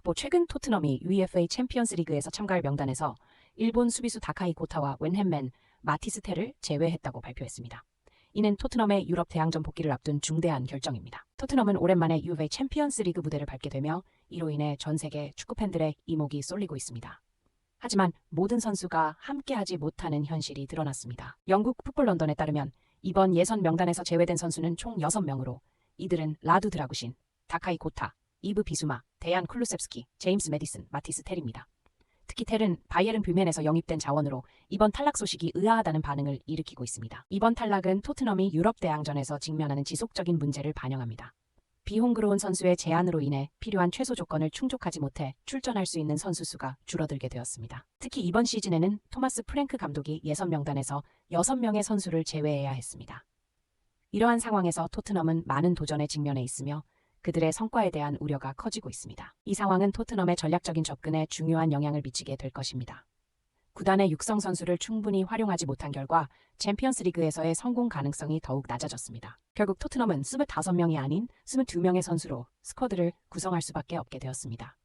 스포 최근 토트넘이 UEFA 챔피언스 리그에서 참가할 명단에서 일본 수비수 다카이 고타와 웬햄맨 마티스테를 제외했다고 발표했습니다. 이는 토트넘의 유럽 대항전 복귀를 앞둔 중대한 결정입니다. 토트넘은 오랜만에 UEFA 챔피언스 리그 무대를 밟게 되며 이로 인해 전 세계 축구 팬들의 이목이 쏠리고 있습니다. 하지만 모든 선수가 함께하지 못하는 현실이 드러났습니다. 영국 풋볼 런던에 따르면 이번 예선 명단에서 제외된 선수는 총 6명으로 이들은 라두 드라구신, 다카이 고타, 이브 비수마, 데얀 쿨루셉스키, 제임스 메디슨, 마티스 텔입니다. 특히 텔은 바이에른 뷰멘에서 영입된 자원으로 이번 탈락 소식이 의아하다는 반응을 일으키고 있습니다. 이번 탈락은 토트넘이 유럽 대항전에서 직면하는 지속적인 문제를 반영합니다. 비홍그로운 선수의 제한으로 인해 필요한 최소 조건을 충족하지 못해 출전할 수 있는 선수 수가 줄어들게 되었습니다. 특히 이번 시즌에는 토마스 프랭크 감독이 예선 명단에서 6명의 선수를 제외해야 했습니다. 이러한 상황에서 토트넘은 많은 도전에 직면해 있으며 그들의 성과에 대한 우려가 커지고 있습니다. 이 상황은 토트넘의 전략적인 접근에 중요한 영향을 미치게 될 것입니다. 구단의 육성 선수를 충분히 활용하지 못한 결과 챔피언스 리그에서의 성공 가능성이 더욱 낮아졌습니다. 결국 토트넘은 25명이 아닌 22명의 선수로 스쿼드를 구성할 수밖에 없게 되었습니다.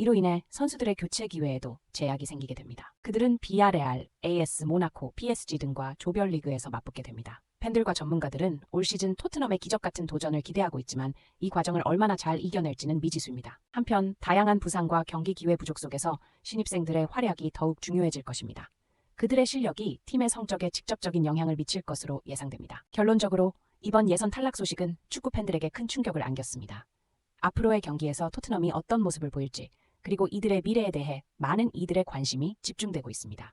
이로 인해 선수들의 교체 기회에도 제약이 생기게 됩니다. 그들은 비아레알, AS 모나코, PSG 등과 조별리그에서 맞붙게 됩니다. 팬들과 전문가들은 올 시즌 토트넘의 기적 같은 도전을 기대하고 있지만 이 과정을 얼마나 잘 이겨낼지는 미지수입니다. 한편 다양한 부상과 경기 기회 부족 속에서 신입생들의 활약이 더욱 중요해질 것입니다. 그들의 실력이 팀의 성적에 직접적인 영향을 미칠 것으로 예상됩니다. 결론적으로 이번 예선 탈락 소식은 축구 팬들에게 큰 충격을 안겼습니다. 앞으로의 경기에서 토트넘이 어떤 모습을 보일지 그리고 이들의 미래에 대해 많은 이들의 관심이 집중되고 있습니다.